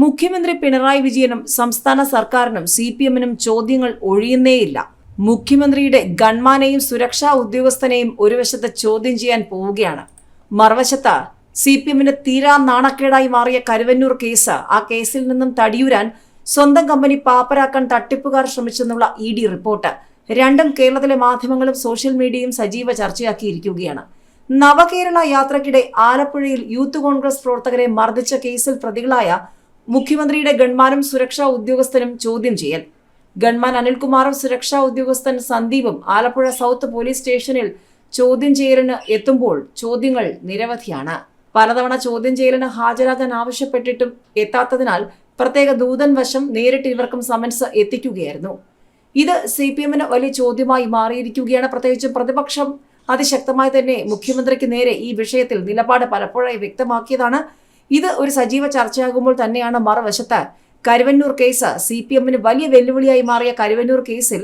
മുഖ്യമന്ത്രി പിണറായി വിജയനും സംസ്ഥാന സർക്കാരിനും സി പി എമ്മിനും ചോദ്യങ്ങൾ ഒഴിയുന്നേയില്ല. മുഖ്യമന്ത്രിയുടെ ഗൺമാനെയും സുരക്ഷാ ഉദ്യോഗസ്ഥനെയും ഒരു വശത്ത് ചോദ്യം ചെയ്യാൻ പോവുകയാണ്. മറുവശത്ത് സി പി എമ്മിന് തീരാ നാണക്കേടായി മാറിയ കരുവന്നൂർ കേസ് ആ കേസിൽ നിന്നും തടിയൂരാൻ സ്വന്തം കമ്പനി പാപ്പരാക്കാൻ തട്ടിപ്പുകാർ ശ്രമിച്ചെന്നുള്ള ഇ ഡി റിപ്പോർട്ട്. രണ്ടും കേരളത്തിലെ മാധ്യമങ്ങളും സോഷ്യൽ മീഡിയയും സജീവ ചർച്ചയാക്കിയിരിക്കുകയാണ്. നവകേരള യാത്രക്കിടെ ആലപ്പുഴയിൽ യൂത്ത് കോൺഗ്രസ് പ്രവർത്തകരെ മർദ്ദിച്ച കേസിൽ പ്രതികളായ മുഖ്യമന്ത്രിയുടെ ഗൺമാനും സുരക്ഷാ ഉദ്യോഗസ്ഥനും ചോദ്യം ചെയ്യൽ. ഗൺമാൻ അനിൽകുമാറും സുരക്ഷാ ഉദ്യോഗസ്ഥൻ സന്ദീപും ആലപ്പുഴ സൗത്ത് പോലീസ് സ്റ്റേഷനിൽ ചോദ്യം ചെയ്യലിന് എത്തുമ്പോൾ ചോദ്യങ്ങൾ നിരവധിയാണ്. പലതവണ ചോദ്യം ചെയ്യലിന് ഹാജരാകാൻ ആവശ്യപ്പെട്ടിട്ടും എത്താത്തതിനാൽ പ്രത്യേക ദൂതൻ വശം നേരിട്ട് ഇവർക്കും സമൻസ് എത്തിക്കുകയായിരുന്നു. ഇത് സി പി എമ്മിന് വലിയ ചോദ്യമായി മാറിയിരിക്കുകയാണ്. പ്രത്യേകിച്ചും പ്രതിപക്ഷം അതിശക്തമായി തന്നെ മുഖ്യമന്ത്രിക്ക് നേരെ ഈ വിഷയത്തിൽ നിലപാട് പലപ്പോഴായി വ്യക്തമാക്കിയതാണ്. ഇത് ഒരു സജീവ ചർച്ചയാകുമ്പോൾ തന്നെയാണ് മറുവശത്ത് കരുവന്നൂർ കേസ് സി പി എമ്മിന് വലിയ വെല്ലുവിളിയായി മാറിയ കരുവന്നൂർ കേസിൽ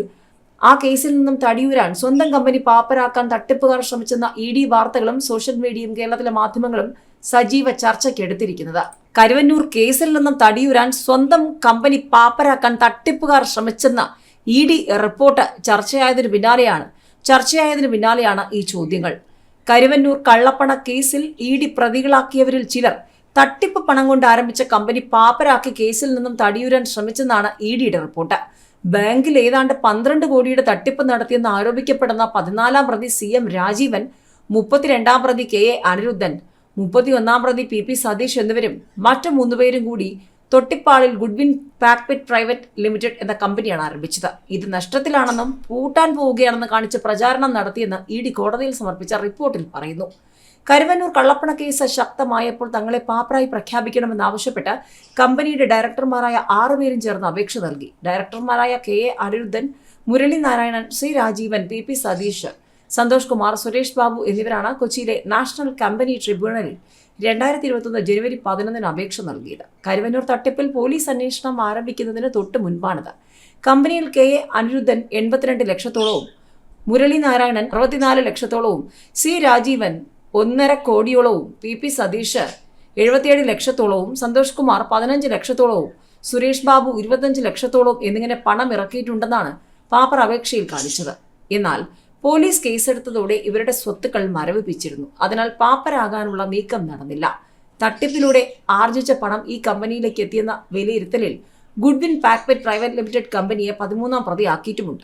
ആ കേസിൽ നിന്നും തടിയൂരാൻ സ്വന്തം കമ്പനി പാപ്പരാക്കാൻ തട്ടിപ്പുകാർ ശ്രമിച്ചെന്ന ഇ ഡി വാർത്തകളും സോഷ്യൽ മീഡിയയും കേരളത്തിലെ മാധ്യമങ്ങളും സജീവ ചർച്ചയ്ക്കെടുത്തിരിക്കുന്നത് കരുവന്നൂർ കേസിൽ നിന്നും തടിയൂരാൻ സ്വന്തം കമ്പനി പാപ്പരാക്കാൻ തട്ടിപ്പുകാർ ശ്രമിച്ചെന്ന ഇ ഡി റിപ്പോർട്ട് ചർച്ചയായതിനു പിന്നാലെയാണ് ചർച്ചയായതിനു പിന്നാലെയാണ് ഈ ചോദ്യങ്ങൾ. കരുവന്നൂർ കള്ളപ്പണ കേസിൽ ഇ ഡി പ്രതികളാക്കിയവരിൽ ചിലർ തട്ടിപ്പ് പണം കൊണ്ട് ആരംഭിച്ച കമ്പനി പാപ്പരാക്കി കേസിൽ നിന്നും തടിയൂരാൻ ശ്രമിച്ചെന്നാണ് ഇ ഡിയുടെ റിപ്പോർട്ട്. ബാങ്കിൽ ഏതാണ്ട് പന്ത്രണ്ട് കോടിയുടെ തട്ടിപ്പ് നടത്തിയെന്ന് ആരോപിക്കപ്പെടുന്ന പതിനാലാം പ്രതി സി എം രാജീവൻ മുപ്പത്തിരണ്ടാം പ്രതി കെ എ അനിരുദ്ധൻ മുപ്പത്തിയൊന്നാം പ്രതി പി പി സതീഷ് എന്നിവരും മറ്റു മൂന്നുപേരും കൂടി തൊട്ടിപ്പാളിൽ ഗുഡ്വിൻ പാക്പിറ്റ് പ്രൈവറ്റ് ലിമിറ്റഡ് എന്ന കമ്പനിയാണ് ആരംഭിച്ചത്. ഇത് നഷ്ടത്തിലാണെന്നും പൂട്ടാൻ പോവുകയാണെന്ന് കാണിച്ച് പ്രചാരണം നടത്തിയെന്ന് ഇ ഡി കോടതിയിൽ സമർപ്പിച്ച റിപ്പോർട്ടിൽ പറയുന്നു. കരുവന്നൂർ കള്ളപ്പണ കേസ് ശക്തമായപ്പോൾ തങ്ങളെ പാപ്പറായി പ്രഖ്യാപിക്കണമെന്നാവശ്യപ്പെട്ട് കമ്പനിയുടെ ഡയറക്ടർമാരായ ആറുപേരും ചേർന്ന് അപേക്ഷ നൽകി. ഡയറക്ടർമാരായ K A Aniruddhan Murali Narayanan C Rajeevan P P Satheesh Santhosh Kumar Suresh Babu എന്നിവരാണ് കൊച്ചിയിലെ നാഷണൽ കമ്പനി ട്രിബ്യൂണലിൽ രണ്ടായിരത്തി ഇരുപത്തൊന്ന് ജനുവരി പതിനൊന്നിന് അപേക്ഷ നൽകിയത്. കരുവന്നൂർ തട്ടിപ്പിൽ പോലീസ് അന്വേഷണം ആരംഭിക്കുന്നതിന് തൊട്ട് മുൻപാണിത്. കമ്പനിയിൽ കെ എ അനിരുദ്ധൻ എൺപത്തിരണ്ട് ലക്ഷത്തോളവും മുരളി നാരായണൻ അറുപത്തിനാല് ലക്ഷത്തോളവും സി രാജീവൻ ഒന്നര കോടിയോളവും പി പി സതീഷ് എഴുപത്തിയേഴ് ലക്ഷത്തോളവും സന്തോഷ് കുമാർ പതിനഞ്ച് ലക്ഷത്തോളവും സുരേഷ് ബാബു ഇരുപത്തഞ്ച് ലക്ഷത്തോളവും എന്നിങ്ങനെ പണം ഇറക്കിയിട്ടുണ്ടെന്നാണ് പാപ്പർ അപേക്ഷയിൽ കാണിച്ചത്. എന്നാൽ പോലീസ് കേസെടുത്തതോടെ ഇവരുടെ സ്വത്തുക്കൾ മരവിപ്പിച്ചിരുന്നു. അതിനാൽ പാപ്പരാകാനുള്ള നീക്കം നടന്നില്ല. തട്ടിപ്പിലൂടെ ആർജിച്ച പണം ഈ കമ്പനിയിലേക്ക് എത്തിയെന്ന വിലയിരുത്തലിൽ ഗുഡ്വിൻ പാക്പെറ്റ് പ്രൈവറ്റ് ലിമിറ്റഡ് കമ്പനിയെ പതിമൂന്നാം പ്രതിയാക്കിയിട്ടുമുണ്ട്.